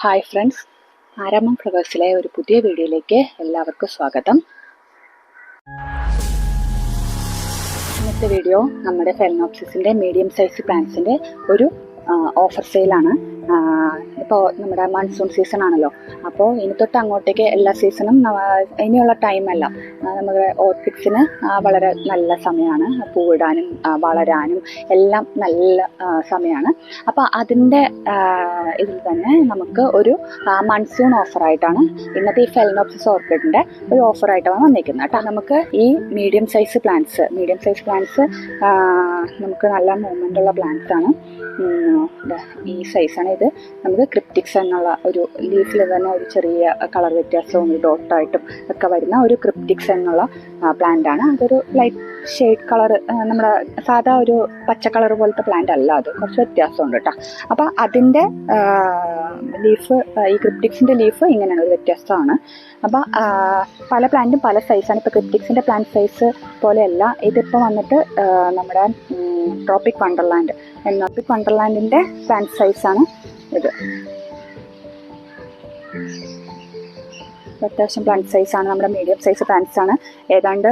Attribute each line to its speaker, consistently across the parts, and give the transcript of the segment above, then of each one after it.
Speaker 1: Hi friends Aramam ഫ്ലവേഴ്സിലെ ഒരു പുതിയ വീഡിയോയിലേക്ക് എല്ലാവർക്കും സ്വാഗതം. ഇന്നത്തെ വീഡിയോ നമ്മുടെ ഫെലനോപ്സിസിന്റെ മീഡിയം സൈസ് പ്ലാന്റ്സിന്റെ ഒരു ഓഫർ സെയിലാണ് ഇപ്പോൾ നമ്മുടെ മൺസൂൺ സീസൺ ആണല്ലോ. അപ്പോൾ ഇനി തൊട്ട് അങ്ങോട്ടേക്ക് എല്ലാ സീസണും ഇനിയുള്ള ടൈമല്ല നമ്മുടെ ഓർക്കിഡ്സിന് വളരെ നല്ല സമയമാണ് പൂവിടാനും വളരാനും എല്ലാം നല്ല സമയമാണ് അപ്പോൾ അതിന്റെ ഇതിൽ തന്നെ നമുക്ക് ഒരു മൺസൂൺ ഓഫറായിട്ടാണ് ഇന്നത്തെ ഈ ഫെലനോപ്സിസ് ഓർക്കിഡിന്റെ ഒരു ഓഫറായിട്ടാണ് വന്നിരിക്കുന്നത്. കേട്ടോ നമുക്ക് ഈ medium size plants medium size plants നമുക്ക് നല്ല മൂവ്മെന്റ് ഉള്ള പ്ലാന്റ്സ് ആണ്. ഈ സൈസാണ് ഇത് നമുക്ക് ക്രിപ്റ്റിക്സ് എന്നുള്ള ഒരു ലീഫിൽ തന്നെ ഒരു ചെറിയ കളർ വ്യത്യാസവും ഡോട്ടായിട്ടും ഒക്കെ വരുന്ന ഒരു ക്രിപ്റ്റിക്സ് എന്നുള്ള പ്ലാന്റ് ആണ്. അതൊരു ലൈറ്റ് ഷെയ്ഡ് കളർ നമ്മുടെ സാധാ ഒരു പച്ച കളർ പോലത്തെ പ്ലാന്റ് അല്ല അത്. കുറച്ച് വ്യത്യാസമുണ്ട് കേട്ടോ അപ്പോൾ അതിന്റെ ലീഫ് ഈ ക്രിപ്റ്റിക്സിന്റെ ലീഫ് ഇങ്ങനെയാണ് ഒരു വ്യത്യാസമാണ്. അപ്പോൾ പല പ്ലാന്റും പല സൈസാണ് ഇപ്പോൾ ക്രിപ്റ്റിക്സിന്റെ പ്ലാന്റ് സൈസ് പോലെയല്ല. ഇതിപ്പോൾ വന്നിട്ട് നമ്മുടെ ട്രോപ്പിക് വണ്ടർലാൻഡ് ട്രോപ്പിക് വണ്ടർലാൻഡിന്റെ പ്ലാന്റ് സൈസാണ് അത്യാവശ്യം പ്ലാന്റ് സൈസാണ് നമ്മുടെ മീഡിയം സൈസ് പ്ലാന്റ്സ് ആണ്. ഏതാണ്ട്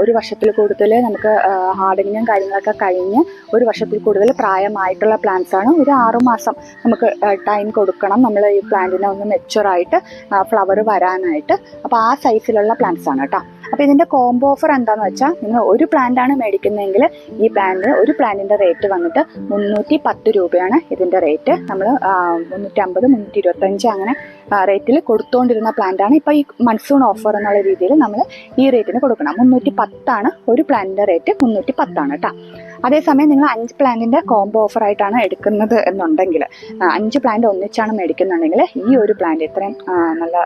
Speaker 1: ഒരു വർഷത്തിൽ കൂടുതൽ നമുക്ക് ഹാർഡനിങ്ങും കാര്യങ്ങളൊക്കെ കഴിഞ്ഞ് ഒരു വർഷത്തിൽ കൂടുതൽ പ്രായമായിട്ടുള്ള പ്ലാന്റ്സ് ആണ്. ഒരു ആറുമാസം നമുക്ക് ടൈം കൊടുക്കണം നമ്മൾ ഈ പ്ലാന്റിനെ ഒന്ന് മെച്ചുറായിട്ട് ഫ്ലവർ വരാനായിട്ട്. അപ്പോൾ ആ സൈസിലുള്ള പ്ലാന്റ്സ് ആണ് കേട്ടോ. അപ്പോൾ ഇതിന്റെ കോംബോ ഓഫർ എന്താണെന്ന് വെച്ചാൽ നിങ്ങൾ ഒരു പ്ലാന്റാണ് മേടിക്കുന്നതെങ്കിൽ ഈ പ്ലാന്റിന് ഒരു പ്ലാന്റിന്റെ റേറ്റ് വന്നിട്ട് മുന്നൂറ്റി പത്ത് രൂപയാണ് ഇതിന്റെ റേറ്റ് നമ്മൾ മുന്നൂറ്റി അമ്പത് മുന്നൂറ്റി ഇരുപത്തഞ്ച് അങ്ങനെ റേറ്റിൽ കൊടുത്തുകൊണ്ടിരുന്ന പ്ലാന്റ് ആണ്. ഇപ്പോൾ ഈ മൺസൂൺ ഓഫർ എന്നുള്ള രീതിയിൽ നമ്മൾ ഈ റേറ്റിന് കൊടുക്കണം. മുന്നൂറ്റി പത്താണ് ഒരു പ്ലാന്റിന്റെ റേറ്റ് മുന്നൂറ്റി പത്താണ് കേട്ടോ അതേസമയം നിങ്ങൾ അഞ്ച് പ്ലാന്റിന്റെ കോംബോ ഓഫർ ആയിട്ടാണ് എടുക്കുന്നത് എന്നുണ്ടെങ്കിൽ അഞ്ച് പ്ലാന്റ് ഒന്നിച്ചാണ് മേടിക്കുന്നുണ്ടെങ്കിൽ ഈ ഒരു പ്ലാന്റ് ഇത്രയും നല്ല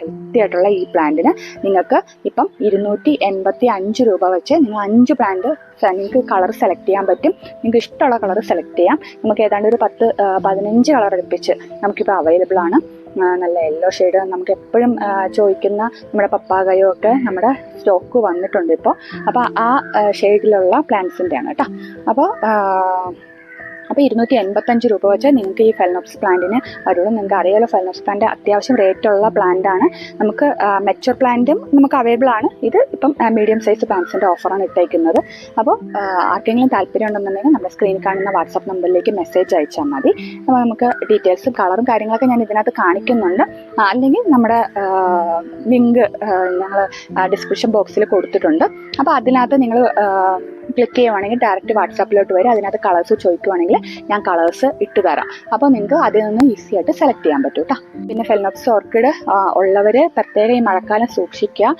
Speaker 1: ഹെൽത്തി ആയിട്ടുള്ള ഈ പ്ലാന്റിന് നിങ്ങൾക്ക് ഇപ്പം ഇരുന്നൂറ്റി എൺപത്തി അഞ്ച് രൂപ വെച്ച് നിങ്ങൾ അഞ്ച് പ്ലാന്റ് നിങ്ങൾക്ക് കളർ സെലക്ട് ചെയ്യാൻ പറ്റും. നിങ്ങൾക്ക് ഇഷ്ടമുള്ള കളർ സെലക്ട് ചെയ്യാം. നമുക്ക് ഏതാണ്ട് ഒരു പത്ത് പതിനഞ്ച് കളർ അടുപ്പിച്ച് നമുക്കിപ്പോൾ അവൈലബിൾ ആണ്. നല്ല യെല്ലോ ഷെയ്ഡ് നമുക്ക് എപ്പോഴും ചോദിക്കുന്ന നമ്മുടെ പപ്പാകയോ ഒക്കെ നമ്മുടെ സ്റ്റോക്ക് വന്നിട്ടുണ്ട് ഇപ്പോൾ അപ്പോൾ ആ ഷെയ്ഡിലുള്ള പ്ലാന്റ്സിന്റെയാണ് കേട്ടോ. അപ്പോൾ അപ്പോൾ ഇരുന്നൂറ്റി എൺപത്തഞ്ച് രൂപ വെച്ച് നിങ്ങൾക്ക് ഈ ഫെലനോപ്സ് പ്ലാന്റിന് വരുള്ളൂ. നിങ്ങൾക്ക് അറിയാലോ ഫെലനോപ്സ് പ്ലാന്റ് അത്യാവശ്യം റേറ്റുള്ള പ്ലാന്റ് ആണ്. നമുക്ക് മെച്ചർ പ്ലാന്റും നമുക്ക് അവൈലബിൾ ആണ്. ഇത് ഇപ്പം മീഡിയം സൈസ് പ്ലാന്റ്സിന്റെ ഓഫറാണ് ഇട്ടേക്കുന്നത്. അപ്പോൾ ആർക്കെങ്കിലും താല്പര്യം ഉണ്ടെന്നുണ്ടെങ്കിൽ നമ്മുടെ സ്ക്രീനിൽ കാണുന്ന വാട്സാപ്പ് നമ്പറിലേക്ക് മെസ്സേജ് അയച്ചാൽ മതി. അപ്പോൾ നമുക്ക് ഡീറ്റെയിൽസും കളറും കാര്യങ്ങളൊക്കെ ഞാൻ ഇതിനകത്ത് കാണിക്കുന്നുണ്ട്. അല്ലെങ്കിൽ നമ്മുടെ ലിങ്ക് ഞങ്ങൾ ഡിസ്ക്രിപ്ഷൻ ബോക്സിൽ കൊടുത്തിട്ടുണ്ട്. അപ്പോൾ അതിനകത്ത് നിങ്ങൾ ക്ലിക്ക് ചെയ്യുവാണെങ്കിൽ ഡയറക്റ്റ് വാട്സാപ്പിലോട്ട് വരും. അതിനകത്ത് കളേഴ്സ് ചോദിക്കുവാണെങ്കിൽ ഞാൻ കളേഴ്സ് ഇട്ട് തരാം. അപ്പോൾ നിങ്ങൾക്ക് അതിൽ നിന്ന് ഈസി ആയിട്ട് സെലക്ട് ചെയ്യാൻ പറ്റും കേട്ടോ പിന്നെ ഫെൽനോപ്സ് ഓർക്കിഡ് ഉള്ളവർ പ്രത്യേകം ഈ മഴക്കാലം സൂക്ഷിക്കുക.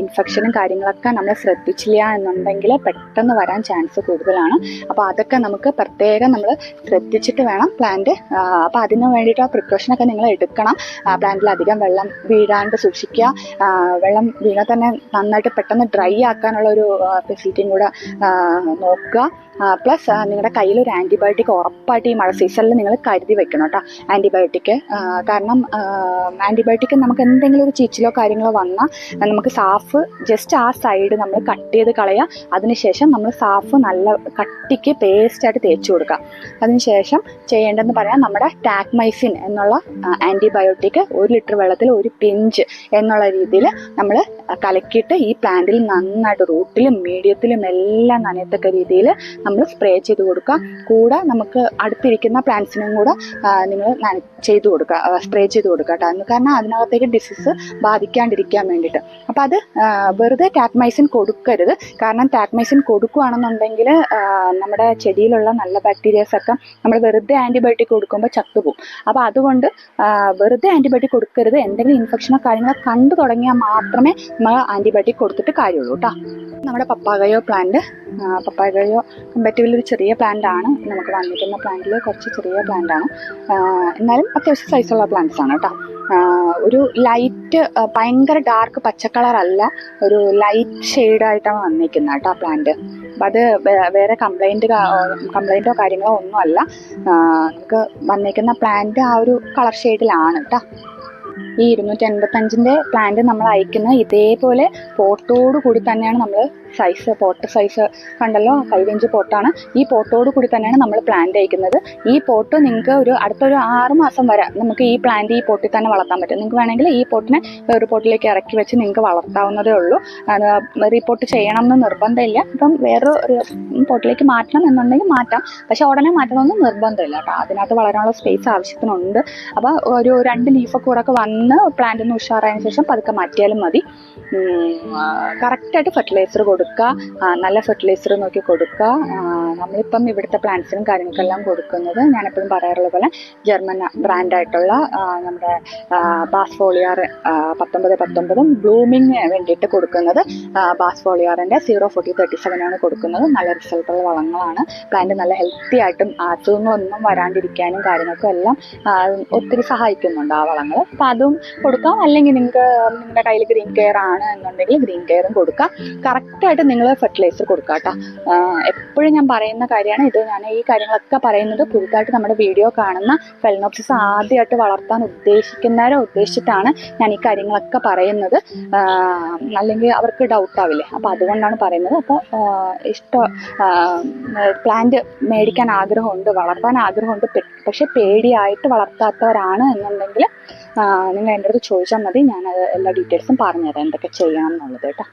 Speaker 1: ഇൻഫെക്ഷനും കാര്യങ്ങളൊക്കെ നമ്മൾ ശ്രദ്ധിച്ചില്ല എന്നുണ്ടെങ്കിൽ പെട്ടെന്ന് വരാൻ ചാൻസ് കൂടുതലാണ്. അപ്പോൾ അതൊക്കെ നമുക്ക് പ്രത്യേകം നമ്മൾ ശ്രദ്ധിച്ചിട്ട് വേണം പ്ലാന്റ് അപ്പോൾ അതിന് വേണ്ടിയിട്ട് ആ പ്രിക്കോഷനൊക്കെ നിങ്ങൾ എടുക്കണം. പ്ലാന്റിൽ അധികം വെള്ളം വീഴാണ്ട് സൂക്ഷിക്കുക. വെള്ളം വീണാൽ തന്നെ നന്നായിട്ട് പെട്ടെന്ന് ഡ്രൈ ആക്കാനുള്ള ഒരു ഫെസിലിറ്റിയും കൂടെ നോക്കുക. പ്ലസ് നിങ്ങളുടെ കയ്യിൽ ഒരു ആന്റിബയോട്ടിക് ഉറപ്പായിട്ട് ഈ മഴ സീസണിൽ നിങ്ങൾ കരുതി വെക്കണം കേട്ടോ ആന്റിബയോട്ടിക് കാരണം ആന്റിബയോട്ടിക് നമുക്ക് എന്തെങ്കിലും ഒരു ചീച്ചിലോ കാര്യങ്ങളോ വന്നാൽ നമുക്ക് സാഫ് ജസ്റ്റ് ആ സൈഡ് നമ്മൾ കട്ട് ചെയ്ത് കളയുക അതിനുശേഷം നമ്മൾ സാഫ് നല്ല കട്ടിക്ക് പേസ്റ്റായിട്ട് തേച്ച് കൊടുക്കുക അതിനുശേഷം ചെയ്യേണ്ടതെന്ന് പറയാം നമ്മുടെ ടാക്മൈസിൻ എന്നുള്ള ആന്റിബയോട്ടിക് ഒരു ലിറ്റർ വെള്ളത്തിൽ ഒരു പിഞ്ച് എന്നുള്ള രീതിയിൽ നമ്മൾ കലക്കിയിട്ട് ഈ പ്ലാന്റിൽ നന്നായിട്ട് റൂട്ടിലും മീഡിയത്തിലും എല്ലാം നനയത്തക്ക രീതിയിൽ നമ്മൾ സ്പ്രേ ചെയ്ത് കൊടുക്കുക. കൂടെ നമുക്ക് അടുത്തിരിക്കുന്ന പ്ലാന്റ്സിനും കൂടെ നിങ്ങൾ ചെയ്ത് കൊടുക്കുക. സ്പ്രേ ചെയ്ത് കൊടുക്കുക കേട്ടോ കാരണം അതിനകത്തേക്ക് ഡിസീസ് ബാധിക്കാണ്ടിരിക്കാൻ വേണ്ടിയിട്ട്. അപ്പോൾ അത് വെറുതെ ടാറ്റ്മൈസിൻ കൊടുക്കരുത്. കാരണം ടാറ്റ്മൈസിൻ കൊടുക്കുകയാണെന്നുണ്ടെങ്കിൽ നമ്മുടെ ചെടിയിലുള്ള നല്ല ബാക്ടീരിയസ് ഒക്കെ നമ്മൾ വെറുതെ ആന്റിബയോട്ടിക് കൊടുക്കുമ്പോൾ ചത്തുപോകും. അപ്പോൾ അതുകൊണ്ട് വെറുതെ ആന്റിബയോട്ടിക് കൊടുക്കരുത്. എന്തെങ്കിലും ഇൻഫെക്ഷനോ കാര്യങ്ങളോ കണ്ടു തുടങ്ങിയാൽ മാത്രമേ നമ്മൾ ആന്റിബയോട്ടിക് കൊടുത്തിട്ട് കാര്യമുള്ളൂ കേട്ടോ നമ്മുടെ പപ്പാകയോ പ്ലാന്റ് പപ്പാകയോ കമ്പാരിറ്റീവ്ലി ഒരു ചെറിയ പ്ലാന്റ് ആണ്. നമുക്ക് വന്നിരിക്കുന്ന പ്ലാന്റിൽ കുറച്ച് ചെറിയ പ്ലാന്റ് ആണ്. എന്നാലും അത്യാവശ്യം സൈസുള്ള പ്ലാന്റ്സ് ആണ് കേട്ടോ ഒരു ലൈറ്റ് ഭയങ്കര ഡാർക്ക് പച്ച കളർ അല്ല ഒരു ലൈറ്റ് ഷെയ്ഡായിട്ടാണ് വന്നിരിക്കുന്നത് കേട്ടോ പ്ലാന്റ് അപ്പം അത് വേറെ കംപ്ലൈന്റ് കംപ്ലൈന്റോ കാര്യങ്ങളോ ഒന്നും അല്ല നമുക്ക് വന്നിരിക്കുന്ന പ്ലാന്റ് ആ ഒരു കളർ ഷെയ്ഡിലാണ് കേട്ടോ ഈ ഇരുന്നൂറ്റി അൻപത്തഞ്ചിന്റെ പ്ലാന്റ് നമ്മൾ അയക്കുന്നത് ഇതേപോലെ പോട്ടോട് കൂടി തന്നെയാണ് നമ്മൾ സൈസ് പോട്ട് സൈസ് കണ്ടല്ലോ ഫൈവ് ഇഞ്ച് പോട്ടാണ്. ഈ പോട്ടോട് കൂടി തന്നെയാണ് നമ്മൾ പ്ലാന്റ് അയക്കുന്നത്. ഈ പോട്ട് നിങ്ങൾക്ക് ഒരു അടുത്തൊരു ആറ് മാസം വരെ നമുക്ക് ഈ പ്ലാന്റ് ഈ പോട്ടിൽ തന്നെ വളർത്താൻ പറ്റും. നിങ്ങൾക്ക് വേണമെങ്കിൽ ഈ പോട്ടിനെ വേറൊരു പോട്ടിലേക്ക് ഇറക്കി വെച്ച് നിങ്ങൾക്ക് വളർത്താവുന്നതേ ഉള്ളൂ. റിപ്പോർട്ട് ചെയ്യണം എന്ന് നിർബന്ധമില്ല. അപ്പം വേറൊരു പോട്ടിലേക്ക് മാറ്റണം എന്നുണ്ടെങ്കിൽ മാറ്റാം. പക്ഷെ ഉടനെ മാറ്റണമെന്ന് നിർബന്ധമില്ല കേട്ടോ. അതിനകത്ത് വളരാനുള്ള സ്പേസ് ആവശ്യത്തിനുണ്ട്. അപ്പോൾ ഒരു രണ്ട് ലീഫൊക്കെ കൂടെ ഒക്കെ വന്ന് പ്ലാന്റ് ഒന്ന് ഉഷാറായതിനു ശേഷം പതുക്കെ മാറ്റിയാലും മതി. കറക്റ്റായിട്ട് ഫെർട്ടിലൈസർ കൊടുക്കുക. നല്ല ഫെർട്ടിലൈസർ നോക്കി കൊടുക്കുക. നമ്മളിപ്പം ഇവിടുത്തെ പ്ലാന്റ്സിനും കാര്യങ്ങൾക്കെല്ലാം കൊടുക്കുന്നത് ഞാനെപ്പോഴും പറയാറുള്ള പോലെ ജർമ്മൻ ബ്രാൻഡായിട്ടുള്ള നമ്മുടെ ബാസ്ഫോളിയാർ പത്തൊമ്പത് പത്തൊമ്പതും ബ്ലൂമിങ് വേണ്ടിയിട്ട് കൊടുക്കുന്നത് ബാസ്ഫോളിയാറിന്റെ സീറോ ഫോർട്ടി തേർട്ടി സെവനാണ് കൊടുക്കുന്നത്. നല്ല റിസൾട്ടുള്ള വളങ്ങളാണ്. പ്ലാന്റ് നല്ല ഹെൽത്തി ആയിട്ടും അസുഖങ്ങളൊന്നും വരാണ്ടിരിക്കാനും കാര്യങ്ങൾക്കും എല്ലാം ഒത്തിരി സഹായിക്കുന്നുണ്ട് ആ വളങ്ങൾ അപ്പം അതും കൊടുക്കാം. അല്ലെങ്കിൽ നിങ്ങൾക്ക് നിങ്ങളുടെ കയ്യിൽ ഗ്രീൻ കെയർ ആണ് എന്നുണ്ടെങ്കിൽ ഗ്രീൻ കെയറും കൊടുക്കാം. കറക്റ്റായിട്ട് നിങ്ങൾ ഫെർട്ടിലൈസർ കൊടുക്കാം കേട്ടോ എപ്പോഴും ഞാൻ പറയുന്ന കാര്യമാണ് ഇത്. ഞാൻ ഈ കാര്യങ്ങളൊക്കെ പറയുന്നത് പുതുതായിട്ട് നമ്മുടെ വീഡിയോ കാണുന്ന ഫെൽനോപ്സിസ് ആദ്യമായിട്ട് വളർത്താൻ ഉദ്ദേശിക്കുന്നവരെ ഉദ്ദേശിച്ചിട്ടാണ് ഞാൻ ഈ കാര്യങ്ങളൊക്കെ പറയുന്നത്. അല്ലെങ്കിൽ അവർക്ക് ഡൗട്ട് ആവില്ലേ? അപ്പോൾ അതുകൊണ്ടാണ് പറയുന്നത്. അപ്പോൾ ഇഷ്ടം പ്ലാന്റ് മേടിക്കാൻ ആഗ്രഹമുണ്ട് വളർത്താൻ ആഗ്രഹമുണ്ട്. പക്ഷെ പേടിയായിട്ട് വളർത്താത്തവരാണ് എന്നുണ്ടെങ്കിൽ നിങ്ങൾ എന്റെ അടുത്ത് ചോദിച്ചാൽ മതി. ഞാൻ എല്ലാ ഡീറ്റെയിൽസും പറഞ്ഞുതരാം. എന്തൊക്കെ ചെയ്യണം എന്നുള്ളത് കേട്ടോ.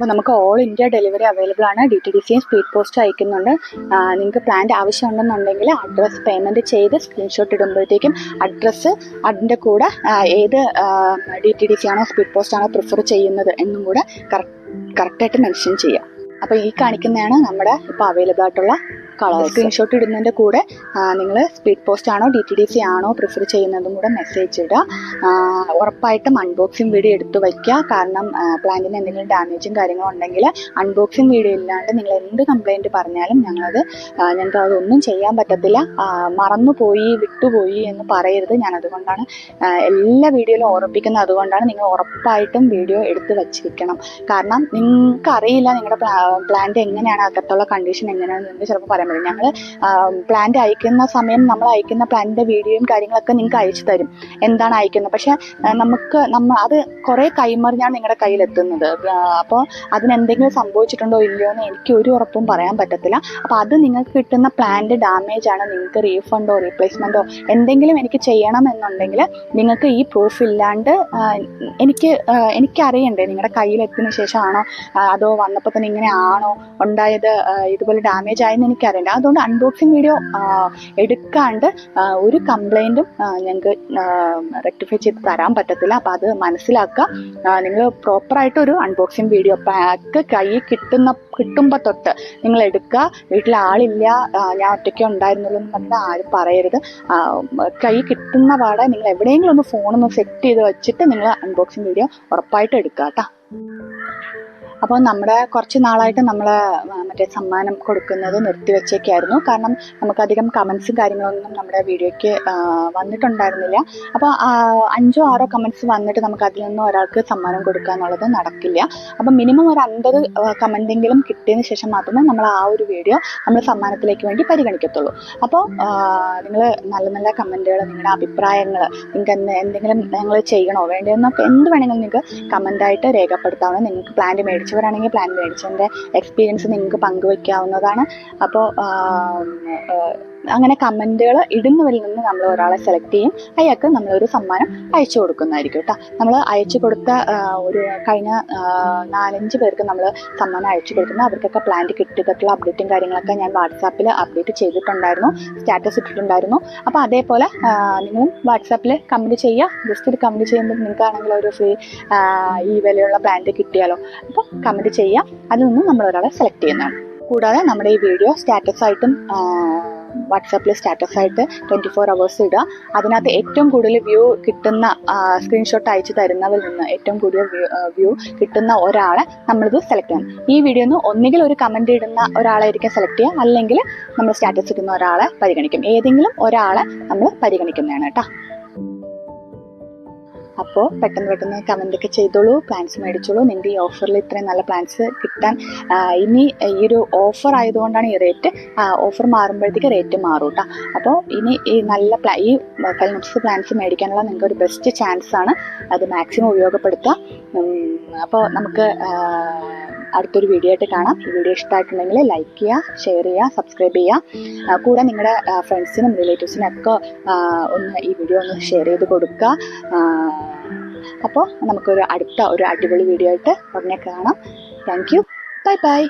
Speaker 1: അപ്പോൾ നമുക്ക് ഓൾ ഇന്ത്യ ഡെലിവറി അവൈലബിൾ ആണ്. ഡി ടി ഡി സിയും സ്പീഡ് പോസ്റ്റ് അയക്കുന്നുണ്ട്. നിങ്ങൾക്ക് പ്ലാന്റ് ആവശ്യമുണ്ടെന്നുണ്ടെങ്കിൽ അഡ്രസ്സ് പേയ്മെന്റ് ചെയ്ത് സ്ക്രീൻഷോട്ട് ഇടുമ്പോഴത്തേക്കും അഡ്രസ്സ് അതിന്റെ കൂടെ ഏത് ഡി ടി ഡി സി ആണോ സ്പീഡ് പോസ്റ്റ് ആണോ പ്രിഫർ ചെയ്യുന്നത് എന്നും കൂടെ കറക്റ്റ് കറക്റ്റായിട്ട് മെൻഷൻ ചെയ്യാം. അപ്പോൾ ഈ കാണിക്കുന്നതാണ് നമ്മുടെ ഇപ്പോൾ അവൈലബിൾ ആയിട്ടുള്ള കളർ സ്ക്രീൻഷോട്ട് ഇടുന്നതിന്റെ കൂടെ നിങ്ങൾ സ്പീഡ് പോസ്റ്റ് ആണോ ഡി ടി ഡി സി ആണോ പ്രിഫർ ചെയ്യുന്നതും കൂടെ മെസ്സേജ് ഇടുക. ഉറപ്പായിട്ടും അൺബോക്സിങ് വീഡിയോ എടുത്തു വയ്ക്കുക. കാരണം പ്ലാന്റിന് എന്തെങ്കിലും ഡാമേജും കാര്യങ്ങളും ഉണ്ടെങ്കിൽ അൺബോക്സിങ് വീഡിയോ ഇല്ലാണ്ട് നിങ്ങൾ എന്ത് കംപ്ലൈന്റ് പറഞ്ഞാലും ഞങ്ങളത് ഞങ്ങൾക്ക് അതൊന്നും ചെയ്യാൻ പറ്റത്തില്ല. മറന്നുപോയി വിട്ടുപോയി എന്ന് പറയരുത്. ഞാൻ അതുകൊണ്ടാണ് എല്ലാ വീഡിയോയിലും ഓർമ്മിപ്പിക്കുന്നത്. അതുകൊണ്ടാണ് നിങ്ങൾ ഉറപ്പായിട്ടും വീഡിയോ എടുത്ത് വച്ചിരിക്കണം. കാരണം നിങ്ങൾക്ക് അറിയില്ല നിങ്ങളുടെ പ്ലാന്റ് എങ്ങനെയാണ് അകത്തുള്ള കണ്ടീഷൻ എങ്ങനെയാണെന്ന്. നിങ്ങൾക്ക് ചിലപ്പോൾ പറയാൻ പറ്റും ഞങ്ങൾ പ്ലാന്റ് അയക്കുന്ന സമയം നമ്മൾ അയക്കുന്ന പ്ലാന്റിന്റെ വീഡിയോയും കാര്യങ്ങളൊക്കെ നിങ്ങൾക്ക് അയച്ചു തരും. എന്താണ് അയക്കുന്നത്. പക്ഷെ നമുക്ക് നമ്മൾ അത് കുറേ കൈമറിഞ്ഞാണ് നിങ്ങളുടെ കയ്യിലെത്തുന്നത്. അപ്പോൾ അതിനെന്തെങ്കിലും സംഭവിച്ചിട്ടുണ്ടോ ഇല്ലയോ എന്ന് എനിക്ക് ഒരു ഉറപ്പും പറയാൻ പറ്റത്തില്ല. അപ്പോൾ അത് നിങ്ങൾക്ക് കിട്ടുന്ന പ്ലാന്റ് ഡാമേജ് ആണ് നിങ്ങൾക്ക് റീഫണ്ടോ റീപ്ലേസ്മെന്റോ എന്തെങ്കിലും എനിക്ക് ചെയ്യണം എന്നുണ്ടെങ്കിൽ നിങ്ങൾക്ക് ഈ പ്രൂഫ് ഇല്ലാണ്ട് എനിക്ക് എനിക്കറിയണ്ടേ നിങ്ങളുടെ കയ്യിലെത്തിയതിനു ശേഷമാണോ അതോ വന്നപ്പോൾ തന്നെ ഇങ്ങനെ ആണോ ഉണ്ടായത് ഇതുപോലെ ഡാമേജ് ആയെന്ന് എനിക്കറിയണ്ട അതുകൊണ്ട് അൺബോക്സിങ് വീഡിയോ എടുക്കാണ്ട് ഒരു കംപ്ലൈന്റും ഞങ്ങൾക്ക് റെക്ടിഫൈ ചെയ്ത് തരാൻ പറ്റത്തില്ല. അപ്പോൾ അത് മനസ്സിലാക്കുക നിങ്ങൾ പ്രോപ്പറായിട്ട് ഒരു അൺബോക്സിങ് വീഡിയോ പാക്ക് കൈ കിട്ടുന്ന കിട്ടുമ്പോൾ തൊട്ട് നിങ്ങൾ എടുക്കുക വീട്ടിൽ ആളില്ല ഞാൻ ഒറ്റയ്ക്ക് ഉണ്ടായിരുന്നുള്ളൂ എന്ന് പറഞ്ഞാൽ ആരും പറയരുത്. കൈ കിട്ടുന്ന പാടെ നിങ്ങൾ എവിടെയെങ്കിലും ഒന്ന് ഫോണൊന്ന് സെറ്റ് ചെയ്ത് വെച്ചിട്ട് നിങ്ങൾ അൺബോക്സിങ് വീഡിയോ ഉറപ്പായിട്ട് എടുക്കുക കേട്ടോ അപ്പോൾ നമ്മുടെ കുറച്ച് നാളായിട്ട് നമ്മൾ മറ്റേ സമ്മാനം കൊടുക്കുന്നത് നിർത്തിവെച്ചേക്കായിരുന്നു കാരണം നമുക്കധികം കമൻസും കാര്യങ്ങളൊന്നും നമ്മുടെ വീഡിയോയ്ക്ക് വന്നിട്ടുണ്ടായിരുന്നില്ല. അപ്പോൾ അഞ്ചോ ആറോ കമൻസ് വന്നിട്ട് നമുക്ക് അതിൽ നിന്നും ഒരാൾക്ക് സമ്മാനം കൊടുക്കുക എന്നുള്ളത് നടക്കില്ല. അപ്പോൾ മിനിമം ഒരു അൻപത് കമന്റെങ്കിലും കിട്ടിയതിന് ശേഷം മാത്രമേ നമ്മൾ ആ ഒരു വീഡിയോ നമ്മൾ സമ്മാനത്തിലേക്ക് വേണ്ടി പരിഗണിക്കത്തുള്ളൂ. അപ്പോൾ നിങ്ങൾ നല്ല നല്ല കമന്റുകൾ നിങ്ങളുടെ അഭിപ്രായങ്ങൾ നിങ്ങൾക്ക് എന്ത് എന്തെങ്കിലും നിങ്ങൾ ചെയ്യണോ വേണ്ടതെന്നൊക്കെ എന്ത് വേണമെങ്കിലും നിങ്ങൾക്ക് കമന്റായിട്ട് രേഖപ്പെടുത്താവുന്ന നിങ്ങൾക്ക് പ്ലാന്റ് മേടിച്ചവരാണെങ്കിൽ പ്ലാന്റ് മേടിച്ചതിന്റെ എക്സ്പീരിയൻസ് നിങ്ങൾക്ക് പങ്കുവയ്ക്കാവുന്നതാണ് അപ്പോൾ അങ്ങനെ കമന്റുകൾ ഇടുന്നവരിൽ നിന്ന് നമ്മൾ ഒരാളെ സെലക്ട് ചെയ്യും. അയാൾക്ക് നമ്മളൊരു സമ്മാനം അയച്ചു കൊടുക്കുന്നതായിരിക്കും കേട്ടോ നമ്മൾ അയച്ചു കൊടുത്ത ഒരു കഴിഞ്ഞ നാലഞ്ച് പേർക്ക് നമ്മൾ സമ്മാനം അയച്ചു കൊടുക്കുന്നു അവർക്കൊക്കെ പ്ലാന്റ് കിട്ടിയിട്ടുള്ള അപ്ഡേറ്റും കാര്യങ്ങളൊക്കെ ഞാൻ വാട്സാപ്പിൽ അപ്ഡേറ്റ് ചെയ്തിട്ടുണ്ടായിരുന്നു. സ്റ്റാറ്റസ് ഇട്ടിട്ടുണ്ടായിരുന്നു. അപ്പോൾ അതേപോലെ നിങ്ങളും വാട്സാപ്പിൽ കമന്റ് ചെയ്യുക. ജസ്റ്റ് ഒരു കമന്റ് ചെയ്യുമ്പോൾ നിങ്ങൾക്കാണെങ്കിൽ ഒരു ഫ്രീ ഈ വിലയുള്ള പ്ലാന്റ് കിട്ടിയാലോ. അപ്പോൾ കമന്റ് ചെയ്യുക. അതിൽ നിന്നും നമ്മൾ ഒരാളെ സെലക്ട് ചെയ്യുന്നതാണ്. കൂടാതെ നമ്മുടെ ഈ വീഡിയോ സ്റ്റാറ്റസ് ആയിട്ടും വാട്സാപ്പിൽ സ്റ്റാറ്റസ് ആയിട്ട് ട്വന്റി ഫോർ അവേഴ്സ് ഇടുക. അതിനകത്ത് ഏറ്റവും കൂടുതൽ വ്യൂ കിട്ടുന്ന സ്ക്രീൻഷോട്ട് അയച്ചു തരുന്നവരിൽ നിന്ന് ഏറ്റവും കൂടുതൽ വ്യൂ കിട്ടുന്ന ഒരാളെ നമ്മളിത് സെലക്ട് ചെയ്യണം. ഈ വീഡിയോന്ന് ഒന്നുകിൽ ഒരു കമന്റ് ഇടുന്ന ഒരാളായിരിക്കും സെലക്ട് ചെയ്യുക അല്ലെങ്കിൽ നമ്മൾ സ്റ്റാറ്റസ് ഇടുന്ന ഒരാളെ പരിഗണിക്കും. ഏതെങ്കിലും ഒരാളെ നമ്മൾ പരിഗണിക്കുന്നതാണ് കേട്ടോ. അപ്പോൾ പെട്ടെന്ന് പെട്ടെന്ന് കമന്റ് ഒക്കെ ചെയ്തോളൂ പ്ലാൻസ് മേടിച്ചോളൂ. നിങ്ങൾക്ക് ഈ ഓഫറിൽ ഇത്രയും നല്ല പ്ലാൻസ് കിട്ടാൻ ഇനി ഈ ഒരു ഓഫർ ആയതുകൊണ്ടാണ് ഈ റേറ്റ് ഓഫർ മാറുമ്പോഴത്തേക്ക് റേറ്റ് മാറും കേട്ടോ അപ്പോൾ ഇനി ഈ നല്ല പ്ലാ ഈ ഫെലിനപ്സ് പ്ലാൻസ് മേടിക്കാനുള്ള നിങ്ങൾക്ക് ഒരു ബെസ്റ്റ് ചാൻസ് ആണ്. അത് മാക്സിമം ഉപയോഗപ്പെടുത്തുക അപ്പോൾ നമുക്ക് അടുത്തൊരു വീഡിയോ ആയിട്ട് കാണാം. ഈ വീഡിയോ ഇഷ്ടമായിട്ടുണ്ടെങ്കിൽ ലൈക്ക് ചെയ്യുക ഷെയർ ചെയ്യുക സബ്സ്ക്രൈബ് ചെയ്യുക. കൂടെ നിങ്ങളുടെ ഫ്രണ്ട്സിനും റിലേറ്റീവ്സിനും ഒക്കെ ഒന്ന് ഈ വീഡിയോ ഒന്ന് ഷെയർ ചെയ്ത് കൊടുക്കുക. അപ്പോൾ നമുക്കൊരു അടുത്ത ഒരു അടിപൊളി വീഡിയോ ആയിട്ട് ഉടനെ കാണാം. Thank you bye bye